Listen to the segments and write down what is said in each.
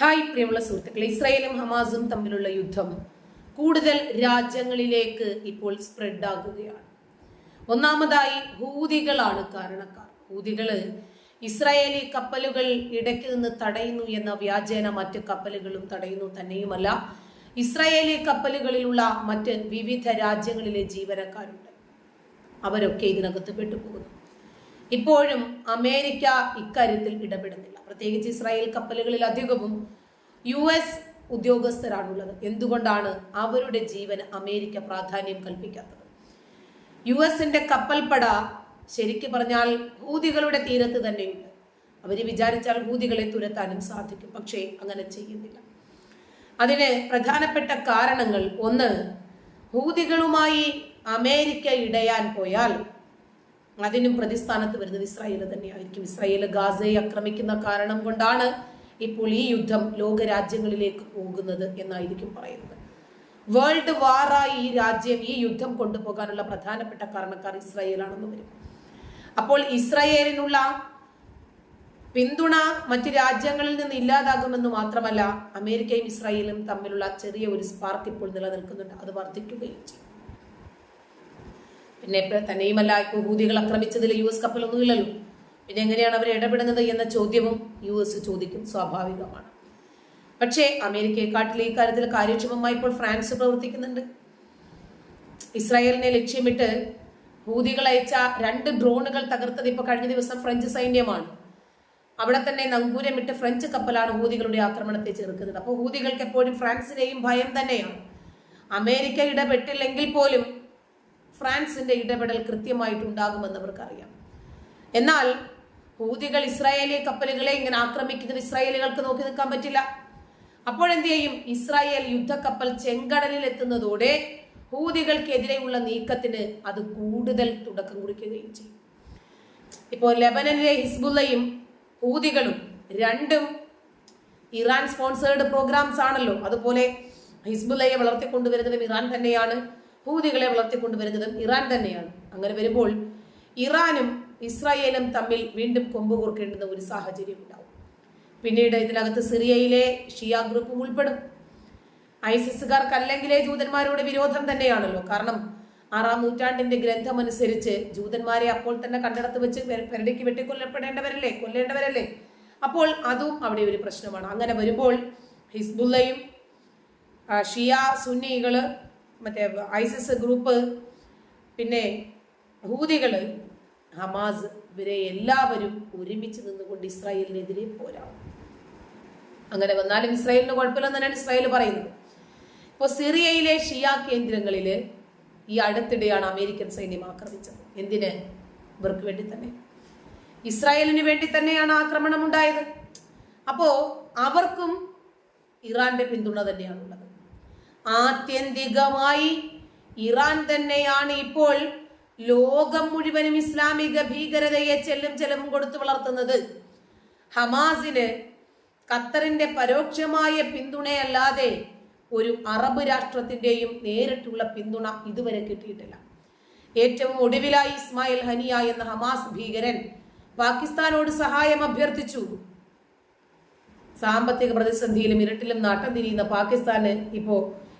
Hi പ്രിയമുള്ള സുഹൃത്തുക്കളെ ഇസ്രായേലും ഹമാസും തമ്മിലുള്ള യുദ്ധം കൂടുതൽ രാജ്യങ്ങളിലേക്ക് ഇപ്പോൾ സ്പ്രെഡ് ആകുകയാണ്. ഒന്നാമതായി ഹൂതികളാണ് കാരണക്കാർ. ഹൂതികൾ ഇസ്രായേലി കപ്പലുകൾ ഇടയ്ക്ക് നിന്ന് തടയുന്നു എന്ന വ്യാജേന മറ്റ് കപ്പലുകളും തടയുന്നു തന്നെയുമല്ല ഇസ്രായേലി കപ്പലുകളിലുള്ള മറ്റ് വിവിധ രാജ്യങ്ങളിലെ ജീവനക്കാരുണ്ട്. അവരൊക്കെ ഇതിനകത്ത് പെട്ടുപോകുന്നു. ഇപ്പോഴും അമേരിക്ക ഇക്കാര്യത്തിൽ ഇടപെടുന്നില്ല. പ്രത്യേകിച്ച് ഇസ്രായേൽ കപ്പലുകളിൽ അധികവും യു എസ് ഉദ്യോഗസ്ഥരാണുള്ളത്. എന്തുകൊണ്ടാണ് അവരുടെ ജീവൻ അമേരിക്ക പ്രാധാന്യം കൽപ്പിക്കാത്തത്? യു എസിന്റെ കപ്പൽപ്പട ശരിക്ക് പറഞ്ഞാൽ ഹൂതികളുടെ തീരത്ത് തന്നെയുണ്ട്. അവർ വിചാരിച്ചാൽ ഹൂതികളെ തുരത്താനും സാധിക്കും പക്ഷേ അങ്ങനെ ചെയ്യുന്നില്ല. അതിന് പ്രധാനപ്പെട്ട കാരണങ്ങൾ. ഒന്ന് ഹൂതികളുമായി അമേരിക്ക ഇടയാൻ പോയാൽ അതിനും പ്രതിസ്ഥാനത്ത് വരുന്നത് ഇസ്രായേൽ തന്നെയായിരിക്കും. ഇസ്രായേൽ ഗാസയെ ആക്രമിക്കുന്ന കാരണം കൊണ്ടാണ് ഇപ്പോൾ ഈ യുദ്ധം ലോകരാജ്യങ്ങളിലേക്ക് പോകുന്നത് എന്നായിരിക്കും പറയുന്നത്. വേൾഡ് വാറായി ഈ രാജ്യം ഈ യുദ്ധം കൊണ്ടുപോകാനുള്ള പ്രധാനപ്പെട്ട കാരണക്കാർ ഇസ്രായേലാണെന്ന് വരും. അപ്പോൾ ഇസ്രായേലിനുള്ള പിന്തുണ മറ്റ് രാജ്യങ്ങളിൽ നിന്ന് ഇല്ലാതാകുമെന്ന് മാത്രമല്ല അമേരിക്കയും ഇസ്രായേലും തമ്മിലുള്ള ചെറിയ ഒരു സ്പാർക്ക് ഇപ്പോൾ നിലനിൽക്കുന്നുണ്ട്. അത് വർദ്ധിക്കുകയും ചെയ്യും. പിന്നെ ഇപ്പൊ തന്നെയുമല്ല ഹൂതികൾ ആക്രമിച്ചതിൽ യു എസ് കപ്പലൊന്നുമില്ലല്ലോ. പിന്നെ എങ്ങനെയാണ് അവർ ഇടപെടുന്നത് എന്ന ചോദ്യവും യു എസ് ചോദിക്കും സ്വാഭാവികമാണ്. പക്ഷേ അമേരിക്കയെക്കാട്ടിൽ ഈ കാര്യത്തിൽ കാര്യക്ഷമമായി ഇപ്പോൾ ഫ്രാൻസ് പ്രവർത്തിക്കുന്നുണ്ട്. ഇസ്രായേലിനെ ലക്ഷ്യമിട്ട് ഹൂതികൾ അയച്ച രണ്ട് ഡ്രോണുകൾ തകർത്തത് ഇപ്പോൾ കഴിഞ്ഞ ദിവസം ഫ്രഞ്ച് സൈന്യമാണ്. അവിടെ തന്നെ നങ്കൂരമിട്ട് ഫ്രഞ്ച് കപ്പലാണ് ഹൂതികളുടെ ആക്രമണത്തെ ചെറുക്കുന്നത്. അപ്പോൾ ഹൂതികൾക്ക് എപ്പോഴും ഫ്രാൻസിനെയും ഭയം തന്നെയാണ്. അമേരിക്ക ഇടപെട്ടില്ലെങ്കിൽ പോലും ഫ്രാൻസിന്റെ ഇടപെടൽ കൃത്യമായിട്ടുണ്ടാകുമെന്ന് അവർക്കറിയാം എന്നാൽ ഹൂതികൾ ഇസ്രായേലി കപ്പലുകളെ ഇങ്ങനെ ആക്രമിക്കുന്നത് ഇസ്രായേലുകൾക്ക് നോക്കി നിൽക്കാൻ പറ്റില്ല. അപ്പോഴെന്ത് ചെയ്യും? ഇസ്രായേൽ യുദ്ധക്കപ്പൽ ചെങ്കടലിൽ എത്തുന്നതോടെ ഹൂതികൾക്കെതിരെയുള്ള നീക്കത്തിന് അത് കൂടുതൽ തുടക്കം കുറിക്കുകയും ചെയ്യും. ഇപ്പോൾ ലെബനനിലെ ഹിസ്ബുല്ലയും ഹൂതികളും രണ്ടും ഇറാൻ സ്പോൺസേർഡ് പ്രോഗ്രാംസ് ആണല്ലോ അതുപോലെ ഹിസ്ബുല്ലയെ വളർത്തിക്കൊണ്ടുവരുന്നതും ഇറാൻ തന്നെയാണ്. ഹൂതികളെ വളർത്തിക്കൊണ്ടുവരുന്നതും ഇറാൻ തന്നെയാണ്. അങ്ങനെ വരുമ്പോൾ ഇറാനും ഇസ്രായേലും തമ്മിൽ വീണ്ടും കൊമ്പ് കോർക്കേണ്ടുന്ന ഒരു സാഹചര്യം ഉണ്ടാവും. പിന്നീട് ഇതിനകത്ത് സിറിയയിലെ ഷിയ ഗ്രൂപ്പും ഉൾപ്പെടും. ഐസിസുകാർക്ക് അല്ലെങ്കിലേ ജൂതന്മാരോട് വിരോധം തന്നെയാണല്ലോ. കാരണം ആറാം നൂറ്റാണ്ടിന്റെ ഗ്രന്ഥം അനുസരിച്ച് ജൂതന്മാരെ അപ്പോൾ തന്നെ കണ്ടെടുത്ത് വെച്ച് പെരടിക്ക് വെട്ടിക്കൊല്ലപ്പെടേണ്ടവരല്ലേ? കൊല്ലേണ്ടവരല്ലേ? അപ്പോൾ അതും അവിടെ ഒരു പ്രശ്നമാണ്. അങ്ങനെ വരുമ്പോൾ ഹിസ്ബുല്ലയും ഷിയ സുന്നികൾ മറ്റേ ഐസിസ് ഗ്രൂപ്പ് പിന്നെ ഹൂതികൾ ഹമാസ് ഇവരെ എല്ലാവരും ഒരുമിച്ച് നിന്നുകൊണ്ട് ഇസ്രായേലിനെതിരെ പോരാവും അങ്ങനെ വന്നാലും ഇസ്രായേലിന് കുഴപ്പമില്ലെന്ന് തന്നെയാണ് ഇസ്രായേൽ പറയുന്നത്. ഇപ്പോൾ സിറിയയിലെ ഷിയ കേന്ദ്രങ്ങളിൽ ഈ അടുത്തിടെയാണ് അമേരിക്കൻ സൈന്യം ആക്രമിച്ചത്. എന്തിന്? ഇവർക്ക് വേണ്ടി തന്നെ. ഇസ്രായേലിന് വേണ്ടി തന്നെയാണ് ആക്രമണം ഉണ്ടായത് അപ്പോൾ അവർക്കും ഇറാന്റെ പിന്തുണ തന്നെയാണുള്ളത്. ആത്യന്തികമായി ഇറാൻ തന്നെയാണ് ഇപ്പോൾ ലോകം മുഴുവനും ഇസ്ലാമിക ഭീകരതയെ ചെല്ലും ചെലവും കൊടുത്തു വളർത്തുന്നത്. ഹമാസിന് ഖത്തറിന്റെ പരോക്ഷമായ പിന്തുണയല്ലാതെ ഒരു അറബ് രാഷ്ട്രത്തിന്റെയും നേരിട്ടുള്ള പിന്തുണ ഇതുവരെ കിട്ടിയിട്ടില്ല. ഏറ്റവും ഒടുവിലായി ഇസ്മായിൽ ഹനിയ എന്ന ഹമാസ് ഭീകരൻ പാകിസ്ഥാനോട് സഹായം അഭ്യർത്ഥിച്ചു. സാമ്പത്തിക പ്രതിസന്ധിയിലും ഇരുട്ടിലും നാട്ടം തിരിയുന്ന പാകിസ്ഥാന് ഇപ്പോ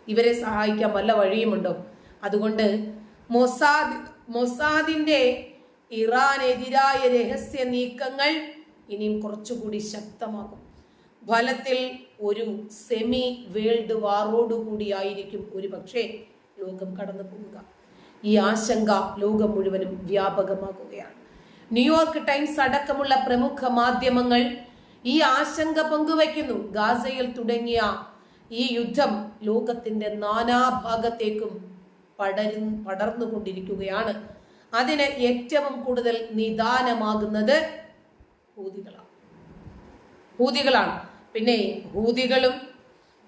ഇവരെ സഹായിക്കാൻ വല്ല വഴിയുമുണ്ടോ? അതുകൊണ്ട് മൊസാദ് മൊസാദിന്റെ ഇറാനെതിരായ രഹസ്യ നീക്കങ്ങൾ ഇനിയും കുറച്ചുകൂടി ശക്തമാകും. ഫലത്തിൽ ഒരു സെമി വേൾഡ് വാറോടുകൂടിയായിരിക്കും ഒരു പക്ഷേ ലോകം കടന്നു പോവുക ഈ ആശങ്ക ലോകം മുഴുവനും വ്യാപകമാകുകയാണ്. ന്യൂയോർക്ക് ടൈംസ് അടക്കമുള്ള പ്രമുഖ മാധ്യമങ്ങൾ ഈ ആശങ്ക പങ്കുവയ്ക്കുന്നു. ഗാസയിൽ തുടങ്ങിയ ഈ യുദ്ധം ലോകത്തിന്റെ നാനാഭാഗത്തേക്കും പടരു പടർന്നുകൊണ്ടിരിക്കുകയാണ്. അതിന് ഏറ്റവും കൂടുതൽ നിദാനമാകുന്നത് ഹൂതികളാണ്. ഹൂതികളാണ്. പിന്നെ ഹൂതികളും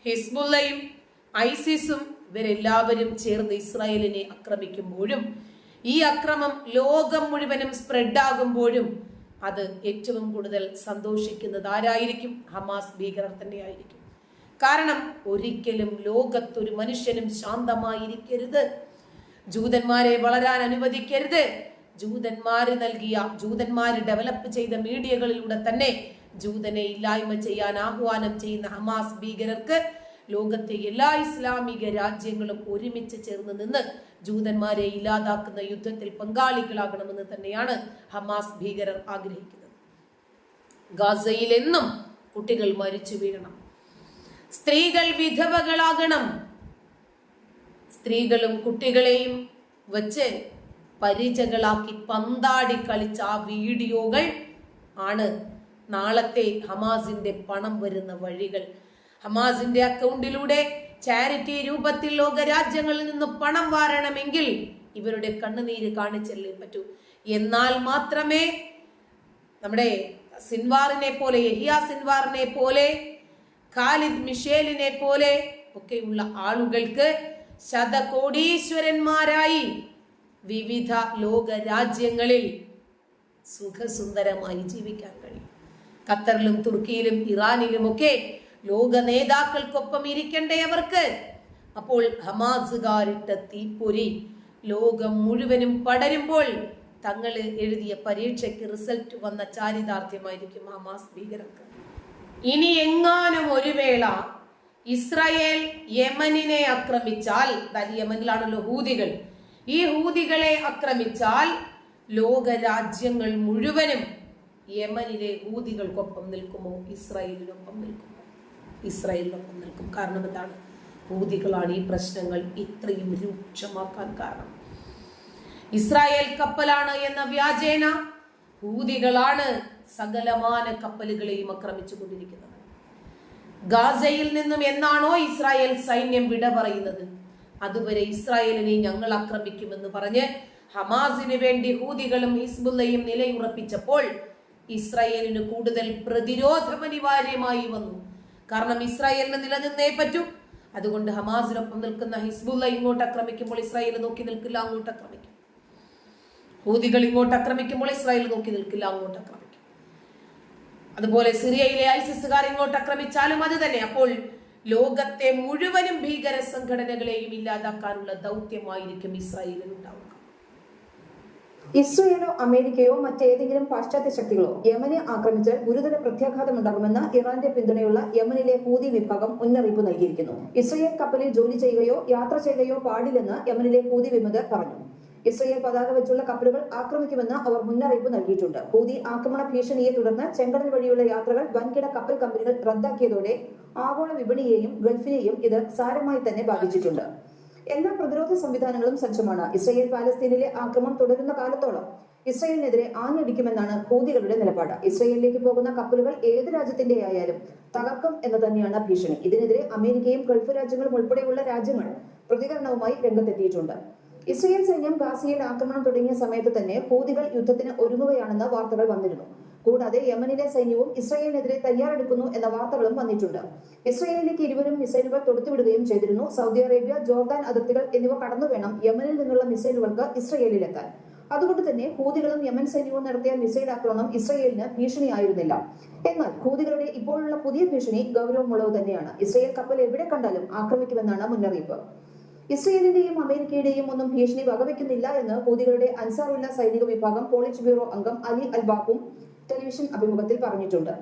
ഹിസ്ബുല്ലയും ഐസിസും ഇവരെല്ലാവരും ചേർന്ന് ഇസ്രായേലിനെ ആക്രമിക്കുമ്പോഴും ഈ അക്രമം ലോകം മുഴുവനും സ്പ്രെഡ് ആകുമ്പോഴും അത് ഏറ്റവും കൂടുതൽ സന്തോഷിക്കുന്നത് ആരായിരിക്കും ഹമാസ് ഭീകരർ തന്നെയായിരിക്കും. കാരണം ഒരിക്കലും ലോകത്തൊരു മനുഷ്യനും ശാന്തമായിരിക്കരുത്. ജൂതന്മാരെ വളരാൻ അനുവദിക്കരുത്. ജൂതന്മാര് നൽകിയ ജൂതന്മാര് ഡെവലപ്പ് ചെയ്ത മീഡിയകളിലൂടെ തന്നെ ജൂതനെ ഇല്ലായ്മ ചെയ്യാൻ ആഹ്വാനം ചെയ്യുന്ന ഹമാസ് ഭീകരർക്ക് ലോകത്തെ എല്ലാ ഇസ്ലാമിക രാജ്യങ്ങളും ഒരുമിച്ച് ചേർന്ന് നിന്ന് ജൂതന്മാരെ ഇല്ലാതാക്കുന്ന യുദ്ധത്തിൽ പങ്കാളികളാകണമെന്ന് തന്നെയാണ് ഹമാസ് ഭീകരർ ആഗ്രഹിക്കുന്നത്. ഗാസയിൽ എന്നും കുട്ടികൾ മരിച്ചു വീഴണം. സ്ത്രീകൾ വിധവകളാകണം. സ്ത്രീകളും കുട്ടികളെയും വെച്ച് പരിചകളാക്കി പന്താടി കളിച്ച ആ വീഡിയോകൾ ആണ് നാളത്തെ ഹമാസിന്റെ പണം വരുന്ന വഴികൾ. ഹമാസിന്റെ അക്കൗണ്ടിലൂടെ ചാരിറ്റി രൂപത്തിൽ ലോകരാജ്യങ്ങളിൽ നിന്ന് പണം വാരണമെങ്കിൽ ഇവരുടെ കണ്ണുനീര് കാണിച്ചല്ലേ പറ്റൂ. എന്നാൽ മാത്രമേ നമ്മുടെ സിൻവാറിനെ പോലെ യഹിയ സിൻവാറിനെ പോലെ ഖാലിദ് മിഷേലിനെ പോലെ ഒക്കെയുള്ള ആളുകൾക്ക് ശതകോടീശ്വരന്മാരായി വിവിധ ലോക രാജ്യങ്ങളിൽ സുഖസുന്ദരമായി ജീവിക്കാൻ കഴിയും. ഖത്തറിലും തുർക്കിയിലും ഇറാനിലും ഒക്കെ ലോക നേതാക്കൾക്കൊപ്പം ഇരിക്കണ്ടേ അവർക്ക്? അപ്പോൾ ഹമാസുകാരിട്ട തീപ്പൊരി ലോകം മുഴുവനും പടരുമ്പോൾ തങ്ങൾ എഴുതിയ പരീക്ഷയ്ക്ക് റിസൾട്ട് വന്ന ചാരിതാർത്ഥ്യമായിരിക്കും ഹമാസ് ഭീകരർക്ക്. ഇനി എങ്ങാനും ഒരു വേള ഇസ്രായേൽ യമനിനെ ആക്രമിച്ചാൽ യമനിലാണല്ലോ ഹൂതികൾ ഈ ഹൂതികളെ ആക്രമിച്ചാൽ ലോകരാജ്യങ്ങൾ മുഴുവനും യമനിലെ ഹൂതികൾക്കൊപ്പം നിൽക്കുമോ? ഇസ്രായേലിനൊപ്പം നിൽക്കുമോ? ഇസ്രായേലിനൊപ്പം നിൽക്കും. കാരണം എന്താണ്? ഹൂതികളാണ് ഈ പ്രശ്നങ്ങൾ ഇത്രയും രൂക്ഷമാക്കാൻ കാരണം. ഇസ്രായേൽ കപ്പലാണ് എന്ന വ്യാജേന ഹൂതികളാണ് സകലമാന കപ്പലുകളെയും ആക്രമിച്ചു കൊണ്ടിരിക്കുന്നത് ഗാസയിൽ നിന്നും എന്നാണോ ഇസ്രായേൽ സൈന്യം വിട പറയുന്നത്? അതുവരെ ഇസ്രായേലിനെ ഞങ്ങൾ ആക്രമിക്കുമെന്ന് പറഞ്ഞ് ഹമാസിന് വേണ്ടി ഹൂതികളും ഹിസ്ബുല്ലയും നിലയുറപ്പിച്ചപ്പോൾ ഇസ്രായേലിന് കൂടുതൽ പ്രതിരോധം അനിവാര്യമായി വന്നു. കാരണം ഇസ്രായേലിന് നിലനിന്നേ പറ്റൂ. അതുകൊണ്ട് ഹമാസിനൊപ്പം നിൽക്കുന്ന ഹിസ്ബുല്ല ഇങ്ങോട്ട് ആക്രമിക്കുമ്പോൾ ഇസ്രായേൽ നോക്കി നിൽക്കില്ല അങ്ങോട്ട് ആക്രമിക്കും. ഹൂതികൾ ഇങ്ങോട്ട് ആക്രമിക്കുമ്പോൾ ഇസ്രായേൽ നോക്കി നിൽക്കില്ല അങ്ങോട്ട് ആക്രമിക്കും. അതുപോലെ സിറിയയിലെ ഐസിസുകാർ ഇങ്ങോട്ട് ആക്രമിച്ചാലും അത് തന്നെ. അപ്പോൾ ലോകത്തെ മുഴുവനും ഭീകര സംഘടനകളെയും ഇല്ലാതാക്കാനുള്ള ദൗത്യമായിരിക്കും ഇസ്രായേലിൽ ഉണ്ടാവുക. ഇസ്രയേലോ അമേരിക്കയോ മറ്റേതെങ്കിലും പാശ്ചാത്യ ശക്തികളോ യമനെ ആക്രമിച്ചാൽ ഗുരുതര പ്രത്യാഘാതം പ്രത്യാഘാതമുണ്ടാകുമെന്ന് ഇറാന്റെ പിന്തുണയുള്ള യമനിലെ ഹൂതി വിഭാഗം മുന്നറിയിപ്പ് നൽകിയിരിക്കുന്നു. ഇസ്രയേൽ കപ്പലിൽ ജോലി ചെയ്യുകയോ യാത്ര ചെയ്യുകയോ പാടില്ലെന്ന് യമനിലെ ഹൂതി വിമതർ പറഞ്ഞു. ഇസ്രയേൽ പതാക വെച്ചുള്ള കപ്പലുകൾ ആക്രമിക്കുമെന്ന് അവർ മുന്നറിയിപ്പ് നൽകിയിട്ടുണ്ട്. ഹൂതി ആക്രമണ ഭീഷണിയെ തുടർന്ന് ചെങ്കടൽ വഴിയുള്ള യാത്രകൾ വൻകിട കപ്പൽ കമ്പനികൾ റദ്ദാക്കിയതോടെ ആഗോള വിപണിയെയും ഗൾഫിനെയും ഇത് സാരമായി തന്നെ ബാധിച്ചിട്ടുണ്ട്. എല്ലാ പ്രതിരോധ സംവിധാനങ്ങളും സജ്ജമാണ്. ഇസ്രയേൽ പാലസ്തീനിലെ ആക്രമണം തുടരുന്ന കാലത്തോളം ഇസ്രയേലിനെതിരെ ആഞ്ഞടിക്കുമെന്നാണ് ഹൂതികളുടെ നിലപാട്. ഇസ്രയേലിലേക്ക് പോകുന്ന കപ്പലുകൾ ഏത് രാജ്യത്തിന്റെ ആയാലും തകർക്കും എന്ന് തന്നെയാണ് ഭീഷണി. ഇതിനെതിരെ അമേരിക്കയും ഗൾഫ് രാജ്യങ്ങളും ഉൾപ്പെടെയുള്ള രാജ്യങ്ങൾ പ്രതികരണവുമായി രംഗത്തെത്തിയിട്ടുണ്ട്. ഇസ്രയേൽ സൈന്യം ഗാസയിൽ ആക്രമണം തുടങ്ങിയ സമയത്ത് തന്നെ ഹൂതികൾ യുദ്ധത്തിന് ഒരുങ്ങുകയാണെന്ന് വാർത്തകൾ വന്നിരുന്നു. കൂടാതെ യമനിലെ സൈന്യവും ഇസ്രയേലിനെതിരെ തയ്യാറെടുക്കുന്നു എന്ന വാർത്തകളും വന്നിട്ടുണ്ട്. ഇസ്രയേലിലേക്ക് ഇരുവരും മിസൈലുകൾ തൊടുത്തുവിടുകയും ചെയ്തിരുന്നു. സൗദി അറേബ്യ ജോർദാൻ അതിർത്തികൾ എന്നിവ കടന്നു വേണം യമനിൽ നിന്നുള്ള മിസൈലുകൾക്ക് ഇസ്രയേലിലെത്താൻ. അതുകൊണ്ട് തന്നെ ഹൂതികളും യമൻ സൈന്യവും നടത്തിയ മിസൈൽ ആക്രമണം ഇസ്രയേലിന് ഭീഷണിയായിരുന്നില്ല. എന്നാൽ ഹൂതികളുടെ ഇപ്പോഴുള്ള പുതിയ ഭീഷണി ഗൗരവമുള്ളത് തന്നെയാണ്. ഇസ്രയേൽ കപ്പൽ എവിടെ കണ്ടാലും ആക്രമിക്കുമെന്നാണ് മുന്നറിയിപ്പ്. ഇസ്രയേലിന്റെയും അമേരിക്കയുടെയും ഒന്നും ഭീഷണി വകവെക്കുന്നില്ല എന്ന് ഹൂതികളുടെ അൻസാറുള്ള സൈനിക വിഭാഗം പോളിറ്റ് ബ്യൂറോ അംഗം അലി അൽബാഖും ടെലിവിഷൻ അഭിമുഖത്തിൽ പറഞ്ഞിട്ടുണ്ട്.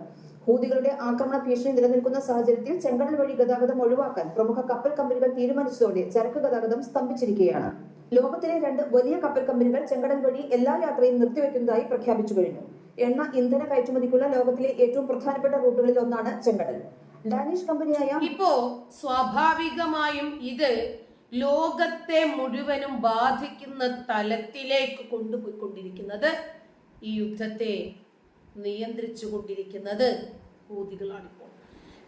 ഹൂതികളുടെ ആക്രമണ ഭീഷണി നിലനിൽക്കുന്ന സാഹചര്യത്തിൽ ചെങ്കടൽ വഴി ഗതാഗതം ഒഴിവാക്കാൻ പ്രമുഖ കപ്പൽ കമ്പനികൾ തീരുമാനിച്ചതോടെ ചരക്ക് ഗതാഗതം സ്തംഭിച്ചിരിക്കുകയാണ്. ലോകത്തിലെ രണ്ട് വലിയ കപ്പൽ കമ്പനികൾ ചെങ്കടൽ വഴി എല്ലാ യാത്രയും നിർത്തിവെക്കുന്നതായി പ്രഖ്യാപിച്ചു കഴിഞ്ഞു. എണ്ണ ഇന്ധന കയറ്റുമതിക്കുള്ള ലോകത്തിലെ ഏറ്റവും പ്രധാനപ്പെട്ട റൂട്ടുകളിൽ ഒന്നാണ് ചെങ്കടൽ. ഡാനിഷ് കമ്പനിയായ ഇപ്പോ സ്വാഭാവികമായും ഇത് ലോകത്തെ മുഴുവനും ബാധിക്കുന്ന തലത്തിലേക്ക് കൊണ്ടുപോയിക്കൊണ്ടിരിക്കുന്നത് ഈ യുദ്ധത്തെ നിയന്ത്രിച്ചു കൊണ്ടിരിക്കുന്നത് ഹൂതികളാണിപ്പോൾ.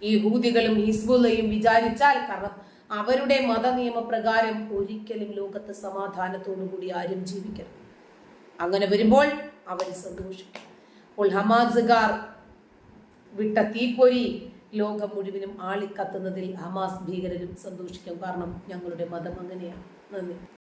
ഈ ഹൂതികളും ഹിസ്ബുള്ളയും വിചാരിച്ചാൽ കാരണം അവരുടെ മതനിയമപ്രകാരം ഒരിക്കലും ലോകത്ത് സമാധാനത്തോടു കൂടി ആരും ജീവിക്കരുത്. അങ്ങനെ വരുമ്പോൾ അവർ സന്തോഷിക്കും. അപ്പോൾ ഹമാസുകാർ വിട്ട തീപ്പൊരി ലോകം മുഴുവനും ആളിക്കത്തുന്നതിൽ ഹമാസ് ഭീകരരും സന്തോഷിക്കും. കാരണം ഞങ്ങളുടെ മതം അങ്ങനെയാണ്. നന്ദി.